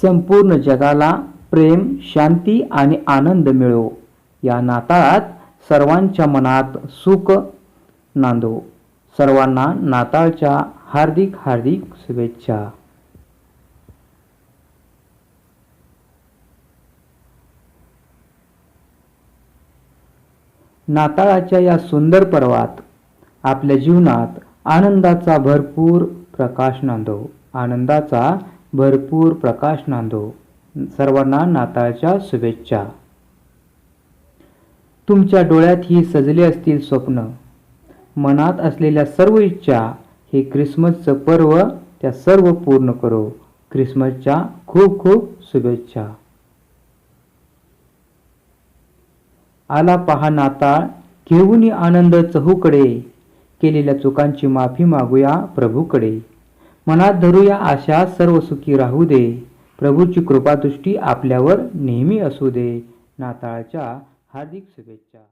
संपूर्ण जगाला प्रेम शांती आणि आनंद मिळो. या नाताळात सर्वांच्या मनात सुख नांदो. सर्वांना नाताळच्या हार्दिक हार्दिक शुभेच्छा. नाताळाच्या या सुंदर पर्वात आपल्या जीवनात आनंदाचा भरपूर प्रकाश नांदो. आनंदाचा भरपूर प्रकाश नांदो. सर्वांना नाताळच्या शुभेच्छा. तुमच्या डोळ्यात ही सजले असतील स्वप्न. मनात असलेल्या सर्व इच्छा हे क्रिसमसचं पर्व त्या सर्व पूर्ण करो. क्रिसमसच्या खूप खूप शुभेच्छा. आला पहा नाताळ घेऊन आनंद चहूकडे. केलेल्या चुकांची माफी मागूया प्रभूकडे. मनात धरूया आशा सर्व सुखी राहू दे. प्रभूची कृपादृष्टी आपल्यावर नेहमी असू दे. नाताळच्या हार्दिक शुभेच्छा.